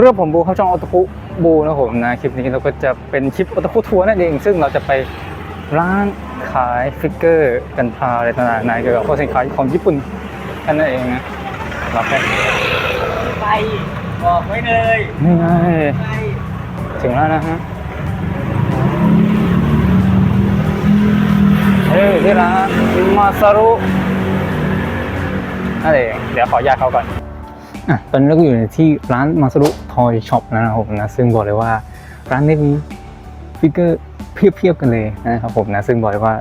สำหรับผมบูเขาช่องออตคุบูนะผมนะคลิปนี้เราก็จะเป็นคลิปออตคุทัวร์นั่นเอง ซึ่งเราจะไปร้านขายฟิกเกอร์กันพาอะไรต่างๆในเกี่ยวกับพวกสินค้าของญี่ปุ่นกันนั่นเองนะรับไปไปบอกไว้เลยนี่ไงไปถึงแล้วนะฮะเฮ้ยที่ร้านมาซารุนั่นเองเดี๋ยวขอญาตเขาก่อน อะตอนนี้เราก็อยู่ในที่ร้านมาสรุทอยช็อปนะครับผมนะซึ่งบอกเลยว่าร้านนี้มีฟิกเกอร์เพียบๆกันเลยนะครับผมนะซึ่งบอกเลยว่า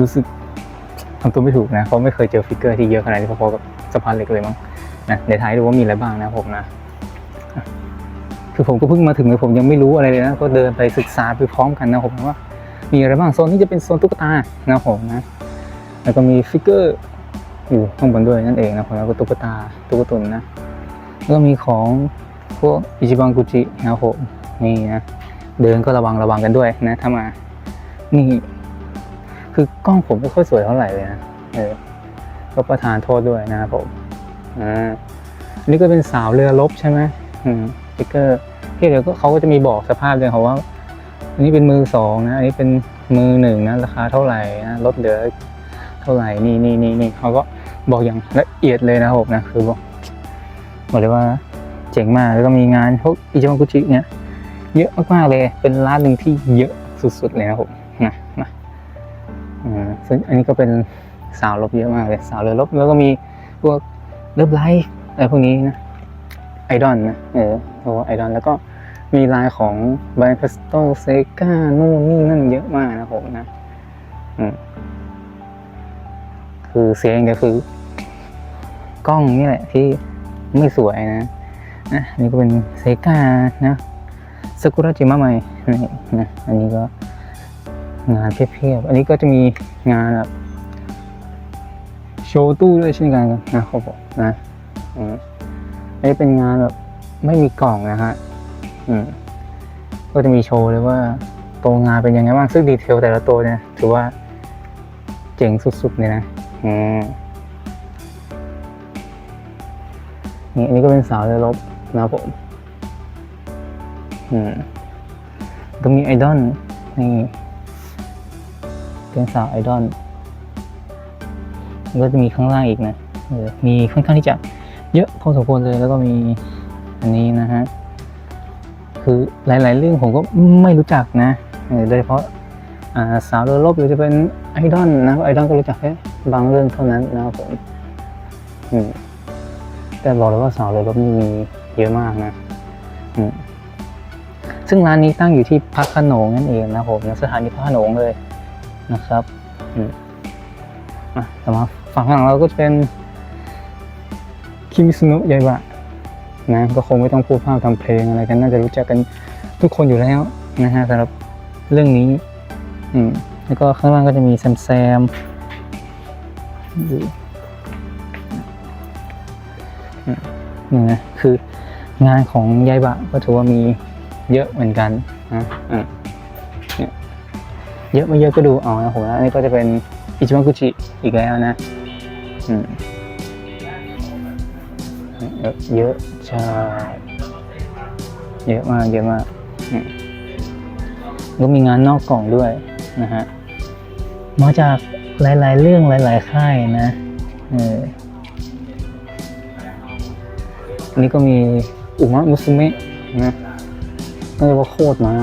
รู้สึกทำตัวไม่ถูกนะเพราะไม่เคยเจอฟิกเกอร์ที่เยอะขนาดนี้พอๆกับสะพานเหล็กเลยมั้งนะเดี๋ยวท้ายดูว่ามีอะไรบ้างนะครับผมนะคือผมก็เพิ่งมาถึงเลยผมยังไม่รู้อะไรเลยนะก็เดินไปศึกษาไปพร้อมกันนะผมว่า มีอะไรบ้างโซนนี้จะเป็นโซนตุ๊กตานะครับผมนะแล้วก็มีฟิกเกอร์ อยู่ข้างบนด้วยนั่นเองนะครับแล้วก็ตุ๊กตาตุ๊กตุนนะแล้วก็มีของพวกอิจิบังกุจินะครับผมนี่นะเดินก็ระวังระวังกันด้วยนะถ้ามา นี่ คือกล้องผมไม่ค่อยสวยเท่าไหร่เลยนะเออก็ประทานโทษด้วยนะครับผมอ่าอันนี้ก็เป็นสาวเรือรบใช่ไหมอืมสติ๊กเกอร์ที่เดี๋ยวก็เขาก็จะมีบอกสภาพเลยเขาว่า อันนี้เป็นมือสองนะ อันนี้เป็นมือหนึ่งนะ ราคาเท่าไหร่นะลดเหลือเท่าไหร่นี่นี่นี่นี่เขาก็ บอกอย่างละเอียดเลยนะครับผมนะคือบอกบอกเลยว่าเจ๋งมากแล้วก็มีงานพวกอิจิบังกุจิเนี่ยเยอะมากๆเลยเป็นร้านหนึ่งที่เยอะสุดๆเลยนะครับผมนะนะซึ่งอันนี้ก็เป็นสาวลบเยอะมากเลยสาวเรือลบแล้วก็มีพวกเลิฟไลฟ์อะไรพวกนี้นะไอดอลนะเออเพราะว่าไอดอลแล้วก็มีลายของไบเพสโตเซกานู่นนี่นั่นเยอะมากนะครับผมนะ อืมคือเสียงอย่างเดียวคือ กล้องนี่แหละที่ไม่สวยนะนะนนี่ก็เป็นเซกานะสกุระจิมะใหม่นี่นะอันนี้ก็งานเพียบๆอันนี้ก็จะมีงานแบบโชว์ตู้ด้วยเช่นกันนะครับผมนะอืมอันนี้เป็นงานแบบไม่มีกล่องนะฮะอืมก็จะมีโชว์เลยว่าตัวงานเป็นยังไงบ้างซึ่งดีเทลแต่ละตัวเนี่ยถือว่าเจ๋งสุดๆเลยนะอืม นี่อันนี้ก็เป็นสาวเรือรบนะครับผมอืมก็มีไอดอลนี่เป็นสาวไอดอลก็จะมีข้างล่างอีกนะเออมีค่อนข้างที่จะเยอะพอสมควรเลยแล้วก็มีอันนี้นะฮะคือหลาย ๆ เรื่องผมก็ไม่รู้จักนะเออโดยเฉพาะาสาวเรือรบหรือจะเป็นไอดอลนะไอดอลก็รู้จักแค่บางเรื่องเท่านั้นนะครับผมอืม แต่บอกเลยว่าสาวเรือรบนี่มีเยอะมากนะซึ่งร้านนี้ตั้งอยู่ที่พักขนงนั่นเองนะครับผมสถานีพักขนงเลยนะครับต่อมาฝั่งข้างหลังเราก็จะเป็นคิมิซุนะยายบะนะก็คงไม่ต้องพูดภาพทำเพลงอะไรกัน น่าจะรู้จักกันทุกคนอยู่แล้วนะฮะสำหรับเรื่องนี้ อืมแล้วก็ข้างล่างก็จะมีแซมแซม นี่นะคืองานของยายบะก็ถือว่ามีเยอะเหมือนกันนะอืมเยอะไม่เยอะก็ดูเอานะผมนะอันนี้ก็จะเป็นอิจิบังกุจิอีกแล้วนะเยอะเยอะใช่เยอะมากเยอะมากก็มีงานนอกกล่องด้วยนะฮะมาจากหลาย ๆ เรื่องหลาย ๆ ค่ายนะเออ อันนี้ก็มีอุมะมุสุเมะนะเรียกว่าโคตรมา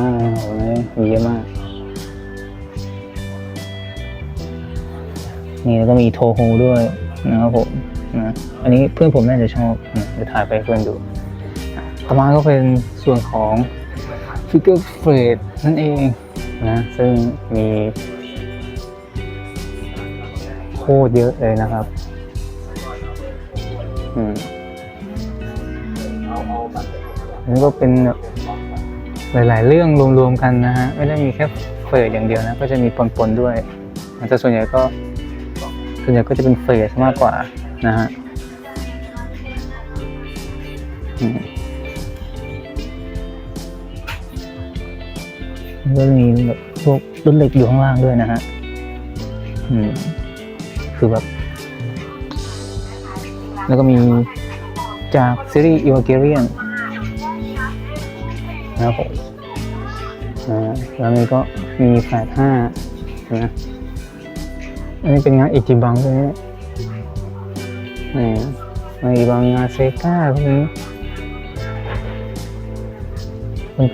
โอ้โหมีเยอะมาก นี่แล้วก็มีโทโฮด้วยนะครับผมนะอันนี้เพื่อนผมน่าจะชอบนะเดี๋ยวถ่ายไปเพื่อนดู ต่อมาก็เป็นส่วนของฟิกเกอร์เฟรดนั่นเองนะซึ่งมีโคตรเยอะเลยนะครับ อืม นนี้ก็เป็นหลาย ๆ เรื่องรวม ๆ กันนะฮะ ไม่ได้มีแค่เฟสอย่างเดียวนะ ก็จะมีปน ๆ ด้วย แต่ส่วนใหญ่ก็ ส่วนใหญ่ก็จะเป็นเฟสมากกว่านะฮะอืมแล้วก็มีแบบพวกรุ่นเหล็กอยู่ข้างล่างด้วยนะฮะ อืม คือแบบ แล้วก็มีจากซีรีส์ e v a n g e l i o n นะครับผมอ่าแล้วนี่ก็มีแฝดห้านะอันนี้เป็นงานอิจิบังด้วยเนี่ยนี่งานอิจิบังงานเซก้าพวกนี้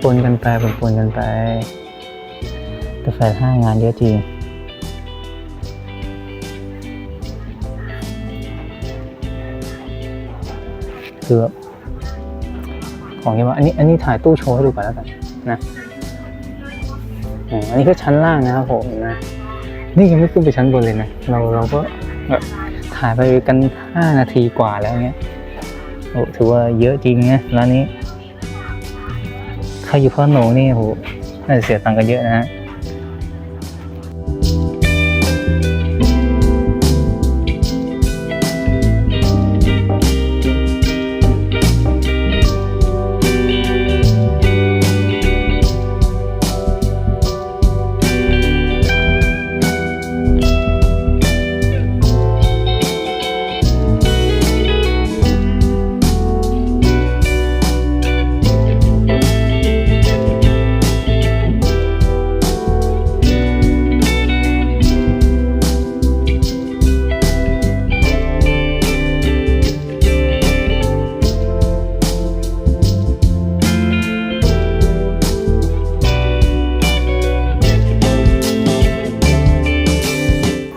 ปนๆกันไปปนๆกันไปแต่แฝดห้างานเยอะจริงคือแบบ ของที่ว่าอันนี้อันนี้ถ่ายตู้โชว์ให้ดูก่อนแล้วกันนะอันนี้ก็ชั้นล่างนะครับผมนะนี่ยังไม่ขึ้นไปชั้นบนเลยนะเราเราก็ถ่ายไปกันห้านาทีกว่าแล้วเนี้ยโอ้ถือว่าเยอะจริงนะร้านนี้ใครอยู่พ่อโหนนี่โหน่าจะเสียตังค์กันเยอะนะฮะ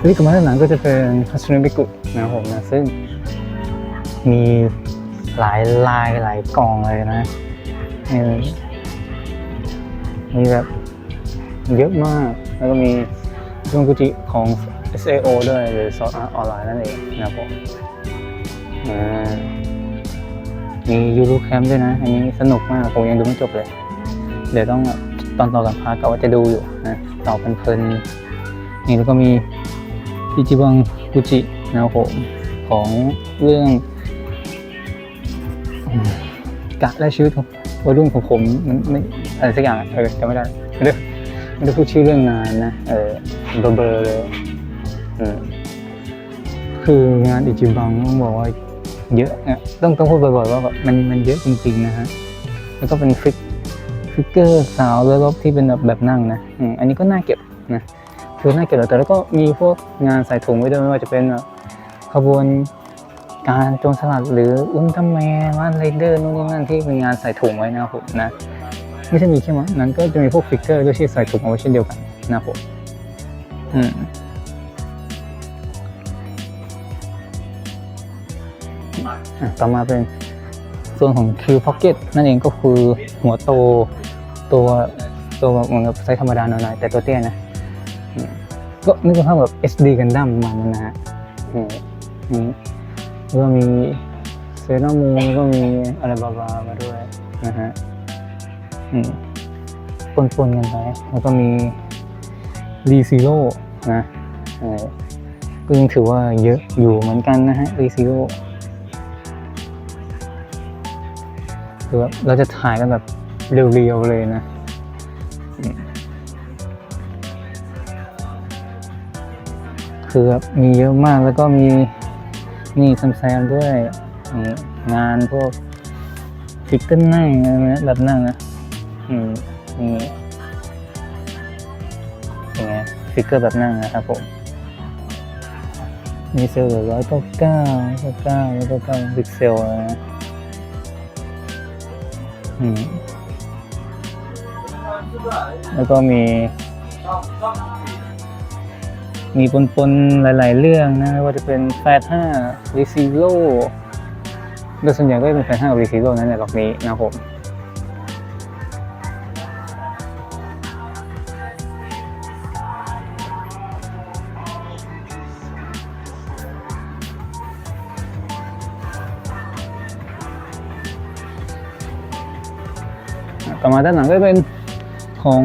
นี่กับมาด้านหลังก็จะเป็นคัสึเนบิกุนะครับผมนะซึ่งมีหลายลายหลายกล่องเลยนะนี่มีแบบเยอะมาก แล้วก็มีซุงกุจิของ SAO ด้วยหรือซอสออนไลน์นั่นเองนะครับผมมียูรูแคมด้วยนะ อันนี้สนุกมาก ผมยังดูไม่จบเลย เดี๋ยวต้องตอนต่อกันพาร์ก็ว่าจะดูอยู่นะต่อเพลินๆนี่แล้วก็มี อิจิบังกุจินะครับผมของเรื่องกะและชีวิตของวัยรุ่นของผมมันไม่อะไรสักอย่างอะเออจำไม่ได้ไม่ได้ไม่ได้พูดชื่อเรื่องนานนะเออเบลอๆเลยอืมคืองานอิจิบังต้องบอกว่าเยอะเนี่ยต้องต้องพูดบ่อยๆว่าแบบมันมันเยอะจริงๆนะฮะแล้วก็เป็นฟิกฟิกเกอร์สาวแล้วก็ที่เป็นแบบแบบนั่งนะอันนี้ก็น่าเก็บนะ คือน่าเก็บแต่แล้วก็มีพวกงานใส่ถุงไว้ด้วยไม่ว่าจะเป็นแบบขบวนการโจรสลัดหรืออุลตร้าแมนวันไรเดอร์นู่นนี่นั่นที่เป็นงานใส่ถุงไว้นะครับผมนะไม่ใช่มีแค่นั้นก็จะมีพวกฟิกเกอร์ด้วยที่ใส่ถุงเอาไว้เช่นเดียวกันนะครับผมอืมต่อมาเป็นส่วนของ Q Pocket นั่นเองก็คือหัวโตตัวตัวแบบเหมือนกับไซส์ธรรมดาหน่อยแต่ตัวเตี้ยนะ ก็นึกภาพแบบ SD กันดั้มประมาณนั้นนะฮะอืมอืมแล้วก็มีเซรามูนแล้วก็มีอะไรบาบามาด้วยนะฮะอืมปนๆกันไปแล้วก็มีรีซีโร่นะเออก็ยังถือว่าเยอะอยู่เหมือนกันนะฮะรีซีโร่คือแบบเราจะถ่ายกันแบบเรียวๆเลยนะ คือแบบมีเยอะมากแล้วก็มีนี่ซัมแซมด้วยนี่งานพวกฟิกเกอร์นั่งอะไรแบบนั่งนะอืมนี่อย่างเงี้ยฟิกเกอร์แบบนั่งนะครับผมมีเซลล์เหลือร้อยเก้าเก้าเก้าเก้าร้อยเก้าเก้าพิกเซลนะอืมแล้วก็มี มีปนๆหลาย ๆ เรื่องนะไม่ว่าจะเป็นแฟร์ห้ารีซีโร่โดยส่วนใหญ่ก็จะเป็นแฟร์ห้ากับรีซีโร่นั่นในหลอกนี้นะครับผมต่อมาด้านหลังก็เป็นของ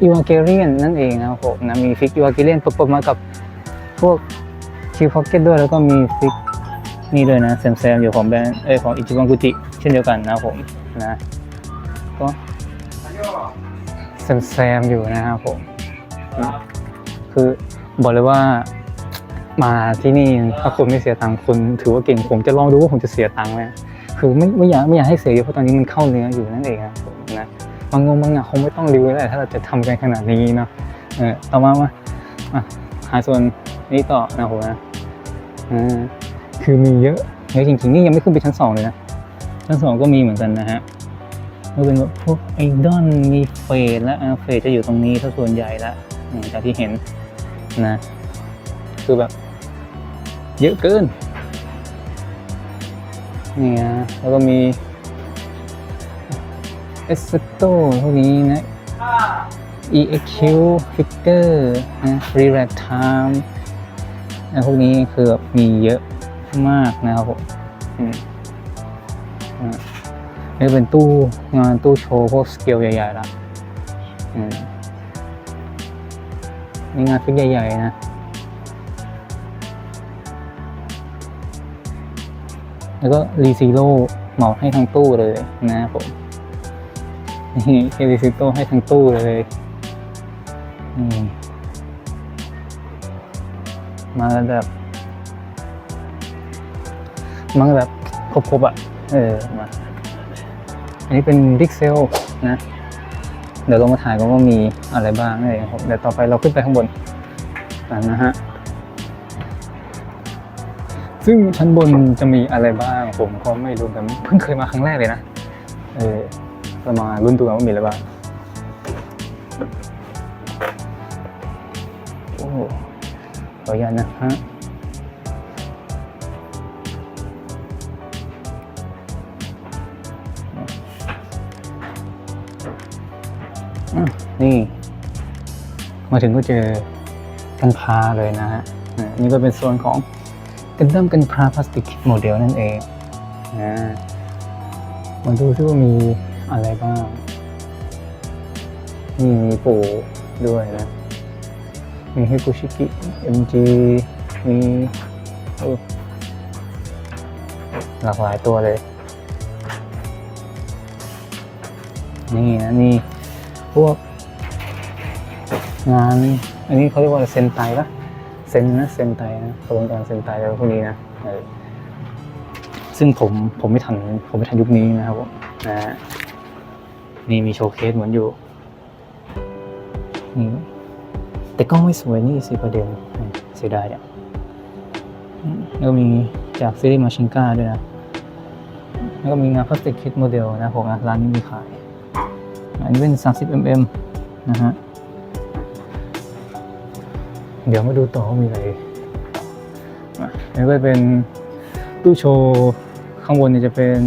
อีวาเกเรียนนั่นเองนะครับผมนะมีฟิกอีวาเกเรียนประกบมากับพวกคิวพ็อกเก็ตด้วยแล้วก็มีฟิกนี่ด้วยนะแซมแซมอยู่ของแบรนด์เอยของอิจิบังกุจิเช่นเดียวกันนะครับผมนะก็แซมแซมอยู่นะครับผมนะคือบอกเลยว่ามาที่นี่ถ้าคุณไม่เสียตังค์คุณถือว่าเก่งผมจะลองดูว่าผมจะเสียตังค์ไหมคือไม่ไม่อยากไม่อยากให้เสียเยอะเพราะตอนนี้มันเข้าเนื้ออยู่นั่นเองครับ บางงงบางอย่างคงไม่ต้องรีวิวแล้วแหละถ้าเราจะทำกันขนาดนี้เนาะเออต่อมามามาหาส่วนนี้ต่อนะผมนะอ่าคือมีเยอะเยอะจริงๆนี่ยังไม่ขึ้นไปชั้นสองเลยนะชั้นสองก็มีเหมือนกันนะฮะก็เป็นแบบพวกไอดอนมีเฟดและเฟดจะอยู่ตรงนี้ถ้าส่วนใหญ่ละจากที่เห็นนะ คือแบบ เยอะเกินนี่นะแล้วก็มี เอสโตพวกนี้นะ EQ Figure นะ React Time นะพวกนี้คือแบบมีเยอะมากนะครับผมนี่เป็นตู้งานตู้โชว์พวกสเกลใหญ่ๆละนี่งานฟิกใหญ่ๆนะแล้วก็รีซีโร่เหมาให้ทั้งตู้เลยนะครับผม นี่เอลิซิโตให้ทั้งตู้เลยมาแบบมากันแบบครบๆอะ เออมาอันนี้เป็นดิกเซลนะ เดี๋ยวเรามาถ่ายกันว่ามีอะไรบ้างเลยครับเดี๋ยวต่อไปเราขึ้นไปข้างบนกันนะฮะ ซึ่งชั้นบนจะมีอะไรบ้าง ผมก็ไม่รู้แต่เพิ่งเคยมาครั้งแรกเลยนะ เออ เรามารุ่นตัวกันว่ามีอะไรบ้างโอ้ขออนุญาตนะฮะนี่ มาถึงก็เจอกันพาเลยนะฮะอะนี่ก็เป็นโซนของกันดั้มกันพาพลาสติกโมเดลนั่นเองอ่ามาดูซิว่ามี อะไรบ้างมีปูด้วยนะ มีฮิคุชิกิ MG มีโอ้หลากหลายตัวเลย นี่นะนี่พวก งาน อันนี้เขาเรียกว่าเซนไตปะเซนนะเซนไตนะกระบวนการเซนไตอะไรพวกนี้นะซึ่งผมผมไม่ทันผมไม่ทันยุคนี้นะครับผมนะฮะ นี่มีโชว์เคสเหมือนอยู่นี่แต่กล้องไม่สวยนี่สิประเด็นเสียดายอะอืมแล้วก็มีจากซีรีส์มาชิงก้าด้วยนะ แล้วก็มีงานพลาสติกคิดโมเดลนะผมนะร้านนี้มีขาย อันนี้เป็น 30 mm นะฮะ เดี๋ยวมาดูต่อว่ามีอะไรอันนี้ก็เป็นตู้โชว์ ข้างบนเนี่ยจะเป็น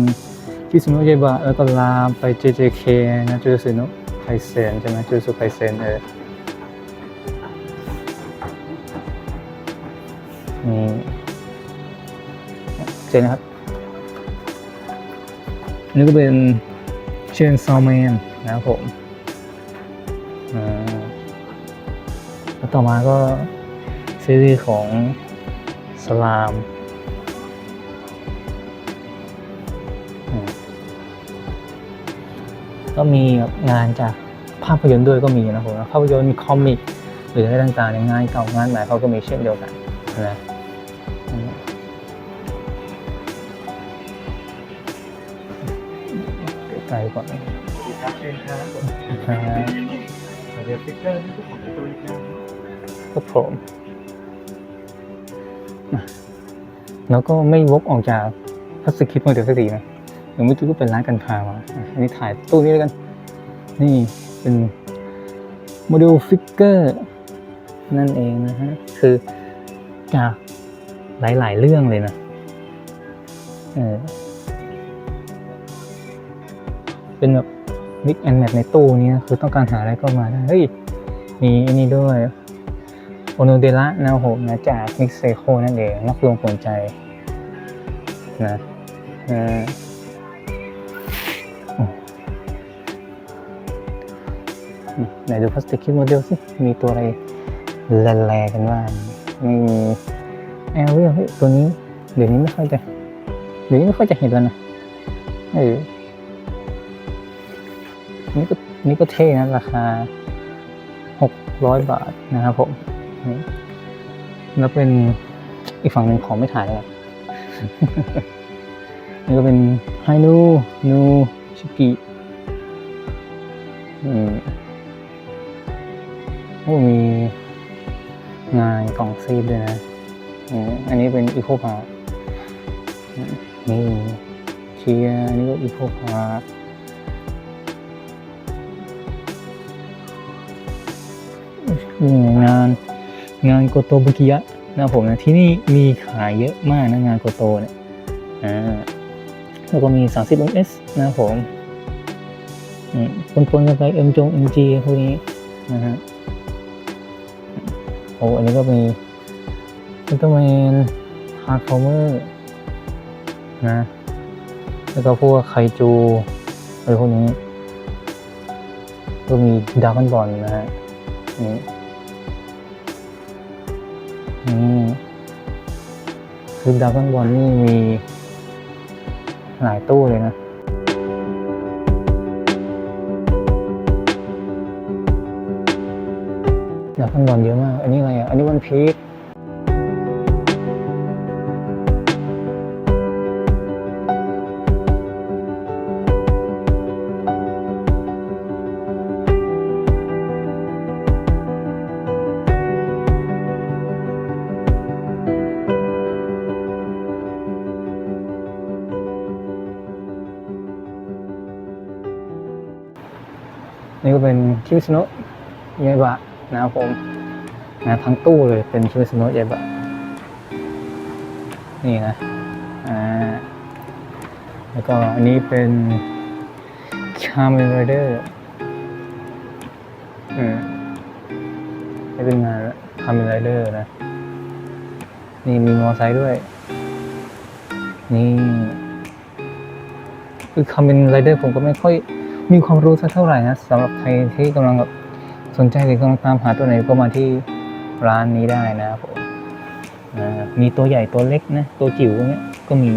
คิสโนะเยบะแล้วก็ลามไป JJK นะจูสึโนะไคเซนใช่ไหมจูสึไคเซนเออนี่เจนนะครับนี่ก็เป็นเชนซอแมนนะครับผมแล้วต่อมาก็ซีรีส์ของสลาม ก็มีงานจากภาพยนตร์ด้วยก็มีนะผมภาพยนตร์มีคอมิกหรืออะไรต่างๆในงานเก่างานใหม่เขาก็มีเช่นเดียวกันนะไกลก่อนครับเชิญครับนะฮะเดี๋ยวสติ๊กเกอร์นี่คือของตัวอีกนะครับผมแล้วก็ไม่วกออกจากพัสคิดมาเดี๋ยวสักทีนะ เดี๋ยวเมื่อกี้ก็เป็นร้านกันพามาอันนี้ถ่ายตู้นี้แล้วกัน นี่เป็นโมเดลฟิกเกอร์นั่นเองนะฮะ คือจากหลายๆเรื่องเลยนะเออเป็นแบบมิกแอนแมทในตู้นี้คือต้องการหาอะไรก็มาได้เฮ้ยมีอันนี้ด้วยโอโนเดระนะผมนะจากมิกเซโคนั่นเองนักลวงผลใจนะเออ ไหนดูพลาสติกคิดโมเดลสิ มีตัวอะไรแลๆกันบ้างมีแอลเรียลเฮ้ยตัวนี้เดี๋ยวนี้ไม่ค่อยจะเดี๋ยวนี้ไม่ค่อยจะเห็นแล้วนะเออนี่ก็นี่ก็เท่นะราคาหกร้อยบาทนะครับผมแล้วเป็นอีกฝั่งหนึ่งของไม่ถ่ายแล้วนี่ก็เป็นไฮนูนูชิกิอืม อ้มีงานกล่องซีดด้วยนะอันนี้เป็นอีโคพาร์นี่เชียร์นี่ก็อีโคพาร์นี่งานงานโกโตบุกิยะนะผมนะที่นี่มีขายเยอะมากนะงานโกโตเนี่ยอ่าแล้วก็มี 30 ms นะผมอืมปนๆกันไปเอ็มจงเอ็มจีพวกนี้นะฮะ อ้อันนี้ก็มีอุลตร้าแมนฮาร์ดฟอร์เมอร์นะแล้วก็พวกไคจูอะไรพวกนี้ ก็มีดากอนบอลนะฮะนี่นี่คือดากอนบอลนี่มีหลายตู้เลยนะ ดราก้อนบอลเยอะมาก อันนี้อะไรอะ อันนี้วันพีชนี่ก็เป็นคิมิสโนะยายบะ นะครับผมนะทั้งตู้เลยเป็นคิมิสโนะยายบะนี่นะอ่าแล้วก็อันนี้เป็นชา m ม n ไรเดอร์อืมนี่เป็นงานคา m ม n ไรเดอร์นะ นี่มีมอไซค์ด้วย นี่คือคา m ม n ไรเดอร์ผมก็ไม่ค่อยมีความรู้สักเท่าไหร่นะสำหรับใครที่กำลังแบบ สนใจหรือกำลังตามหาตัวไหนก็มาที่ร้านนี้ได้นะครับผมมีตัวใหญ่ตัวเล็กนะ ตัวจิ๋วเนี้ยก็มี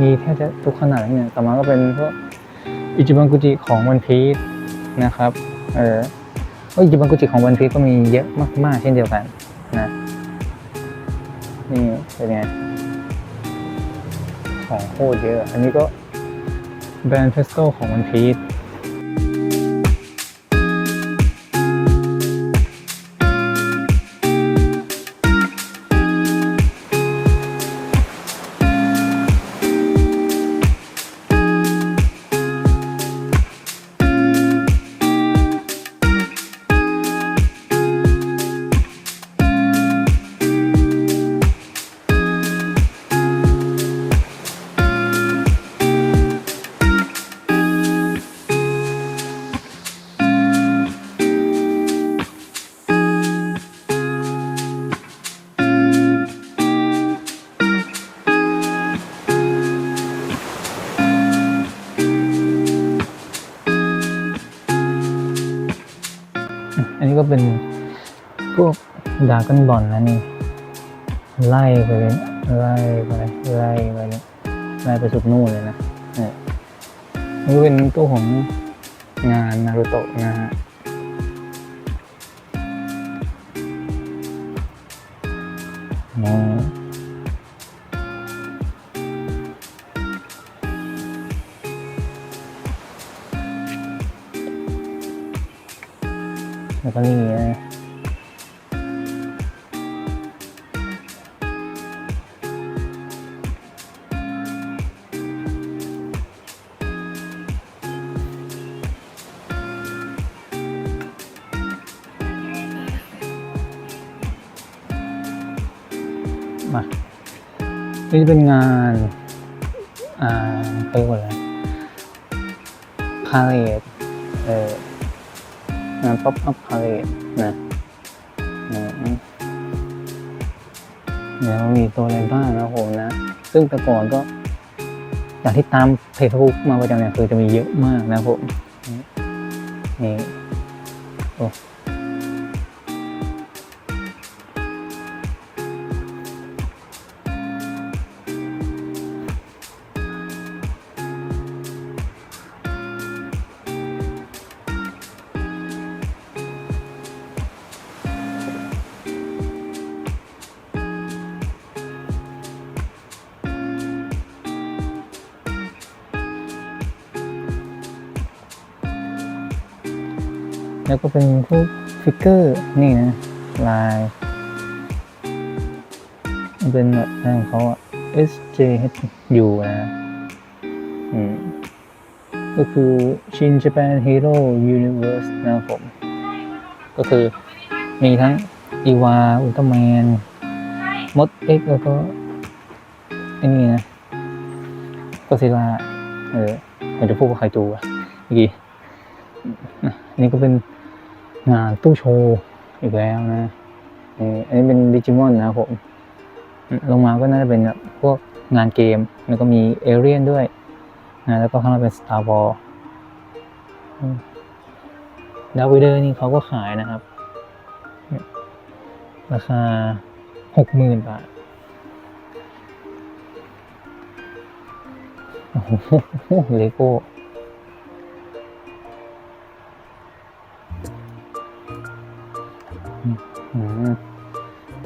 มีแทบจะทุกขนาดเลยเนี่ยต่อมาก็เป็นพวกอิจิบังกุจิของวันพีซนะครับ เอออิจิบังกุจิของวันพีซก็มีเยอะมาก ๆ เช่นเดียวกันนะ นี่เป็นไงของโคตรเยอะ อันนี้ก็แบรนด์เฟสโตของวันพีซ เป็นพวกดากันบอลนะนี่ไล่ไปเลยไล่ไปไล่ไปเลยไล่ไปสุดนู่นเลยนะเนี่ยนี่เป็นตู้ของงานนารุโตะนะฮะนี่ แล้วก็นี่นะมานี่จะเป็นงาน อ่าเขาเรียกว่าอะไรพาเลทเอ่อ งานป๊อปอัพพาเลตนะอืมเดี๋ยวมีตัวอะไรบ้างนะผมนะ ซึ่งแต่ก่อนก็อย่างที่ตามเพจบุ๊กมาประจำเนี่ยคือจะมีเยอะมากนะผม นี่ โอ้ แล้วก็เป็นพวกฟิกเกอร์นี่นะ ลายมันเป็นแบบของเขาอะ SJHU นะ อืม ก็คือ Shin Japan Hero Universe นะครับผม ก็คือมีทั้งอีวา อุลตร้าแมน มดเอ็กแล้วก็ไอ้นี่นะก็ซิลาเออผมจะพูดว่าใครจูอะเมื่อกี้นะอันนี้ก็เป็น งานตู้โชว์อีกแล้วนะเอออันนี้เป็นดิจิมอนนะครับผม ลงมาก็น่าจะเป็นพวกงานเกม แล้วก็มีเอเรียนด้วยนะแล้วก็ข้างล่างเป็น Star Wars ดาวเดอร์นี่เขาก็ขายนะครับ ราคาหกหมื่นบาทโอ้โหเลโก้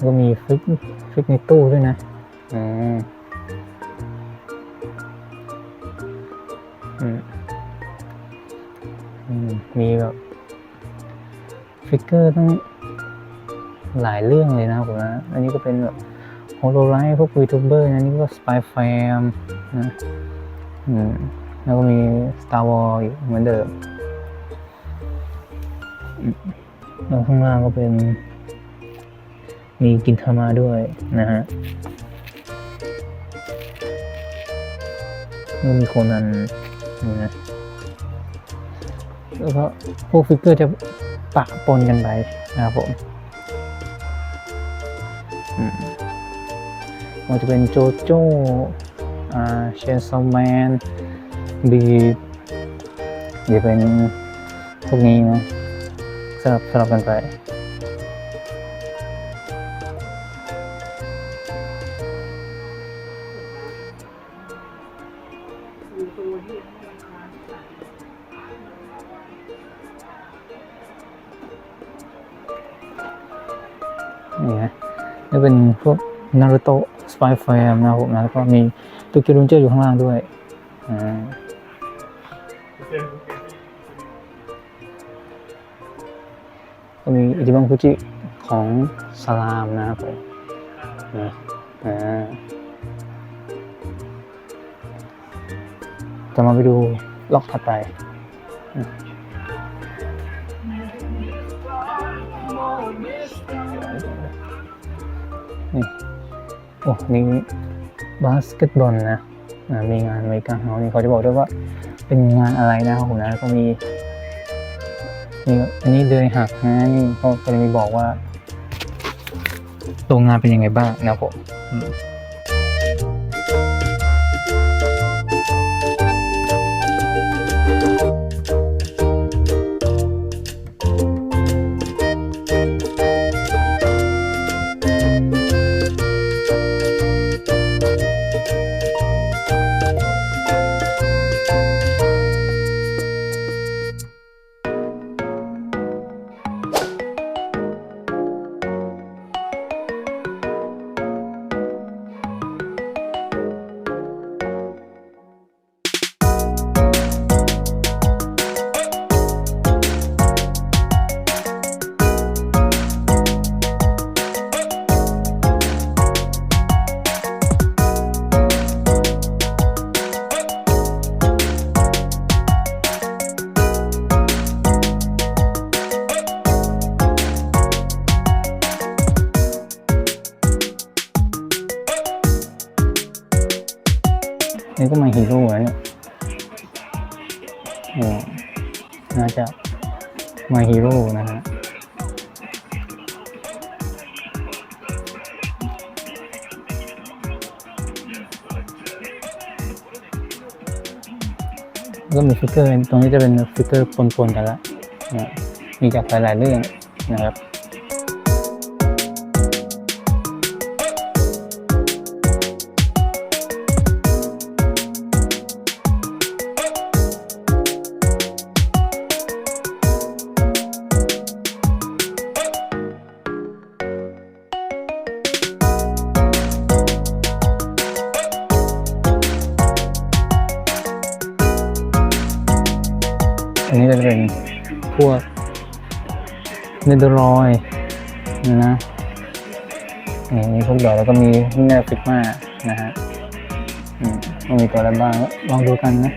ก็มีฟิกฟิกในตู้ด้วยนะอืมอืมอืมมีแบบฟิกเกอร์ตั้งหลายเรื่องเลยนะครับผมนะ อันนี้ก็เป็นแบบโฮโลไลท์พวกยูทูบเบอร์นะนี่ก็สปายแฟมนะอืมแล้วก็มี Star Wars อยู่เหมือนเดิมอืมแล้วข้างล่างก็เป็น มีกินทามาด้วยนะฮะแล้วมีโคนันนะแล้วก็พวกฟิกเกอร์จะปะปนกันไปนะครับผมอืมมันจะเป็นโจโจ้เชนซอมแมนบีเดี๋ยวเป็นพวกนี้นะสลับสลับกันไป นี่นะนี่เป็นพวกนารูโตะสไปายแฟมนะครับผมนะแล้วก็มีตุกิรุนเจอร์อยู่ข้างล่างด้วยอ่าก็มีอิจิบังคุจิของสลามนะครับผมนะอ่า จะมาไปดูล็อกถัดไปนี่โอ้นี่บาสเกตบอลนะมีงานอเมริกันเฮานี่เขาจะบอกด้วยว่าเป็นงานอะไรนะครับผมนะแล้วก็มีนี่อันนี้เดยหักนะนี่เขาจะมีบอกว่า ตัวงานเป็นยังไงบ้างนะผม เกอร์ตรงนี้จะเป็นฟิกเกอร์ปนๆกันละนะมีจากหลายๆเรื่องนะครับ เนเธอร์ลอยนะนี่มีพวกดอกแล้วก็มีเนอร์ฟิกมานะฮะอืมมันมีตัวอะไรบ้างลองดูกันนะ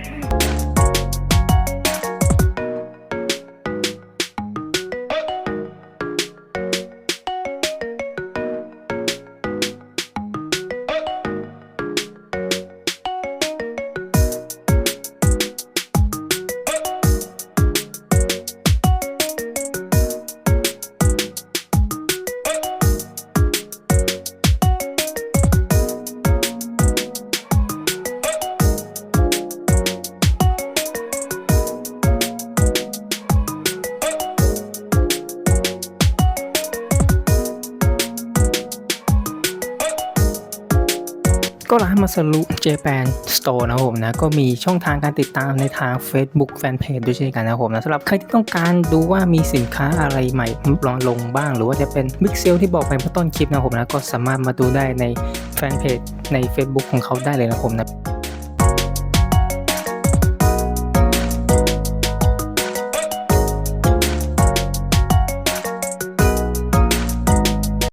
มาสรุเจแปนสโตร์นะครับผมนะ ก็มีช่องทางการติดตามในทาง Facebook Fanpage ด้วยเช่นกันนะครับผมนะสำหรับใครที่ต้องการดูว่ามีสินค้าอะไรใหม่ลองลงบ้าง หรือว่าจะเป็นบิ๊กเซลที่บอกไปเมื่อต้นคลิปนะครับผมนะ ก็สามารถมาดูได้ในแฟนเพจใน Facebook ของเขาได้เลยนะครับผมนะ